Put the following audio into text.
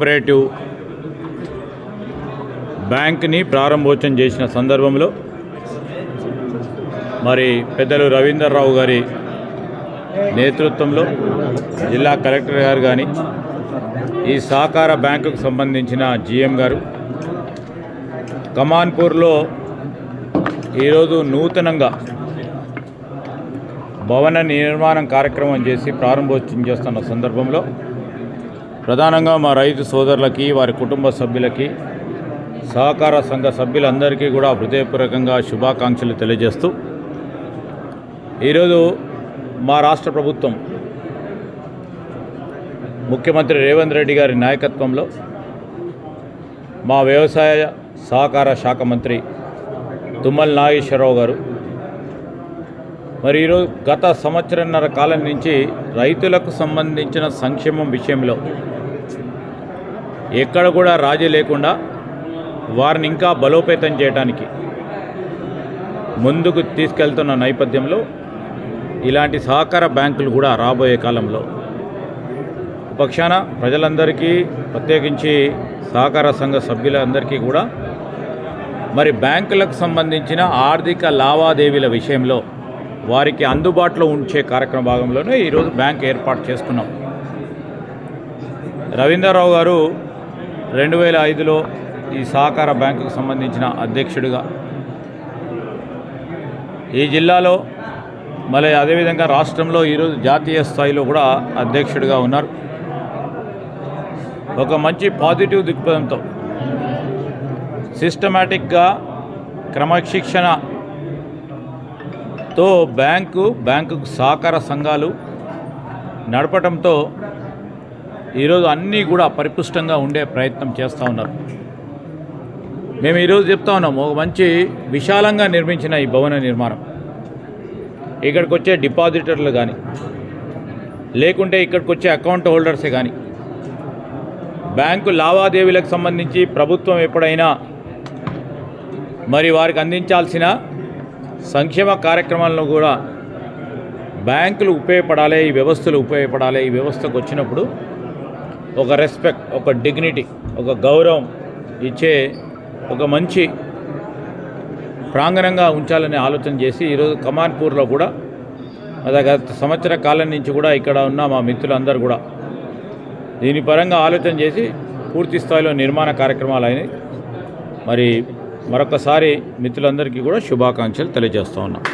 Cooperative బ్యాంక్ని ప్రారంభోత్సవం చేసిన సందర్భంలో మరి పెద్దలు రవీందర్రావు గారి నేతృత్వంలో జిల్లా కలెక్టర్ గారు కానీ ఈ సహకార బ్యాంకుకు సంబంధించిన జిఎం గారు కమాన్పూర్లో ఈరోజు నూతనంగా భవన నిర్మాణం కార్యక్రమం చేసి ప్రారంభోత్సవం చేస్తున్న సందర్భంలో ప్రధానంగా మా రైతు సోదరులకి వారి కుటుంబ సభ్యులకి సహకార సంఘ సభ్యులందరికీ కూడా హృదయపూర్వకంగా శుభాకాంక్షలు తెలియజేస్తూ ఈరోజు మా రాష్ట్ర ప్రభుత్వం ముఖ్యమంత్రి రేవంత్ రెడ్డి గారి నాయకత్వంలో మా వ్యవసాయ సహకార శాఖ మంత్రి తుమ్మల నాగేశ్వరరావు గారు మరి ఈరోజు గత సంవత్సరంన్నర కాలం నుంచి రైతులకు సంబంధించిన సంక్షేమం విషయంలో ఎక్కడ కూడా రాజీ లేకుండా వారిని ఇంకా బలోపేతం చేయడానికి ముందుకు తీసుకెళ్తున్న నేపథ్యంలో ఇలాంటి సహకార బ్యాంకులు కూడా రాబోయే కాలంలో పక్షాన ప్రజలందరికీ ప్రత్యేకించి సహకార సంఘ సభ్యులందరికీ కూడా మరి బ్యాంకులకు సంబంధించిన ఆర్థిక లావాదేవీల విషయంలో వారికి అందుబాటులో ఉంచే కార్యక్రమ భాగంలోనే ఈరోజు బ్యాంక్ ఏర్పాటు చేసుకున్నాం. రవీంద్రరావు గారు రెండు వేల ఐదులో ఈ సహకార బ్యాంకుకు సంబంధించిన అధ్యక్షుడిగా ఈ జిల్లాలో మళ్ళీ అదేవిధంగా రాష్ట్రంలో ఈరోజు జాతీయ స్థాయిలో కూడా అధ్యక్షుడిగా ఉన్నారు. ఒక మంచి పాజిటివ్ దృక్పథంతో సిస్టమేటిక్గా క్రమశిక్షణతో బ్యాంకు బ్యాంకుకు సహకార సంఘాలు నడపడంతో ఈరోజు అన్నీ కూడా పరిపుష్టంగా ఉండే ప్రయత్నం చేస్తూ ఉన్నారు. మేము ఈరోజు చెప్తా ఉన్నాం ఒక మంచి విశాలంగా నిర్మించిన ఈ భవన నిర్మాణం. ఇక్కడికి వచ్చే డిపాజిటర్లు కానీ లేకుంటే ఇక్కడికి వచ్చే అకౌంట్ హోల్డర్సే కానీ బ్యాంకు లావాదేవీలకు సంబంధించి ప్రభుత్వం ఎప్పుడైనా మరి వారికి అందించాల్సిన సంక్షేమ కార్యక్రమాలను కూడా బ్యాంకులు ఉపయోగపడాలి ఈ వ్యవస్థలు ఉపయోగపడాలి ఈ వ్యవస్థకు వచ్చినప్పుడు ఒక రెస్పెక్ట్ ఒక డిగ్నిటీ ఒక గౌరవం ఇచ్చే ఒక మంచి ప్రాంగణంగా ఉంచాలని ఆలోచన చేసి ఈరోజు కమాన్పూర్లో కూడా అదే గత సంవత్సర కాలం నుంచి కూడా ఇక్కడ ఉన్న మా మిత్రులందరూ కూడా దీని పరంగా ఆలోచన చేసి పూర్తి స్థాయిలో నిర్మాణ కార్యక్రమాలు అయినాయి. మరి మరొకసారి మిత్రులందరికీ కూడా శుభాకాంక్షలు తెలియజేస్తూ ఉన్నాం.